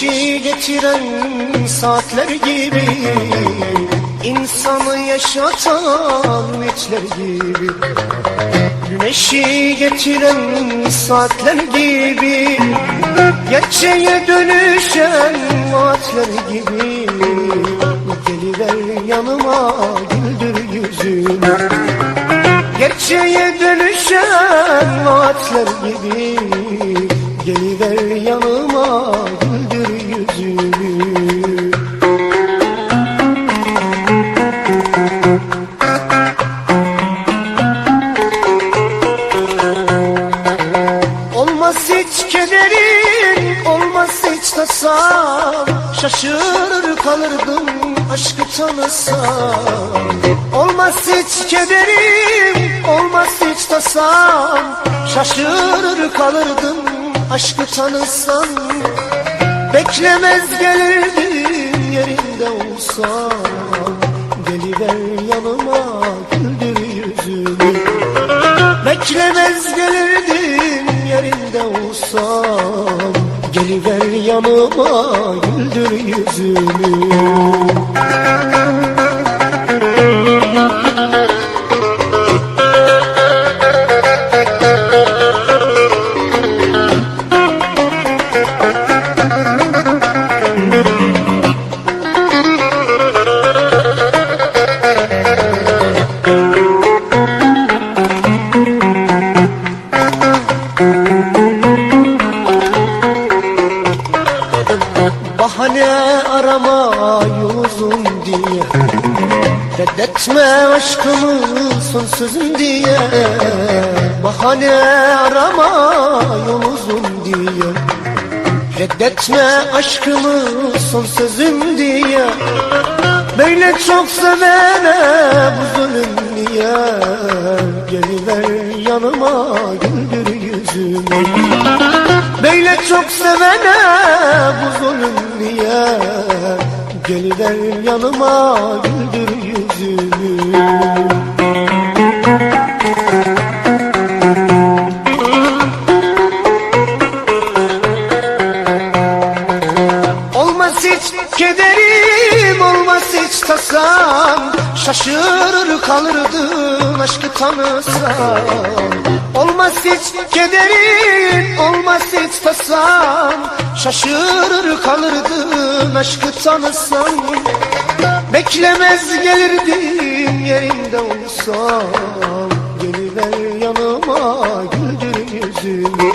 Güneşi getiren saatler gibi insanı yaşatan ümitler gibi. Güneşi getiren saatler gibi Gerçeğe dönüşen vaatler gibi. Geliver yanıma güldür yüzümü Gerçeğe dönüşen vaatler gibi. Geliver yanıma kederin, olmaz hiç tasam Şaşırır kalırdım aşkı tanısam Olmaz hiç kederim, olmaz hiç tasam. Şaşırır kalırdım aşkı tanısam. Beklemez gelirdim yerinde olsam. Geliver yanıma güldür yüzümü Beklemez gelirdim Geliver yanıma güldür yüzümü Bahane arama yol uzun diye. Reddetme aşkımı son diye. Bahane arama yol uzun diye. Reddetme aşkımı son diye. Böyle çok sevene bu zulüm niye? Geliver yanıma güldür yüzümü Böyle çok sevene Geliver yanıma güldür yüzümü Olmaz hiç kederim, olmaz hiç tasam Şaşırır kalırdın aşkı tanısam. Olmaz hiç kederim, hiç tasam Şaşırır kalırdın aşkı tanısam. Beklemez gelirdim yerinde olsam. Geliver yanıma güldür yüzümü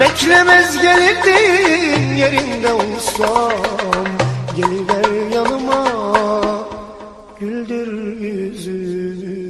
Beklemez gelirdim yerinde olsam. Geliver yanıma güldür yüzümü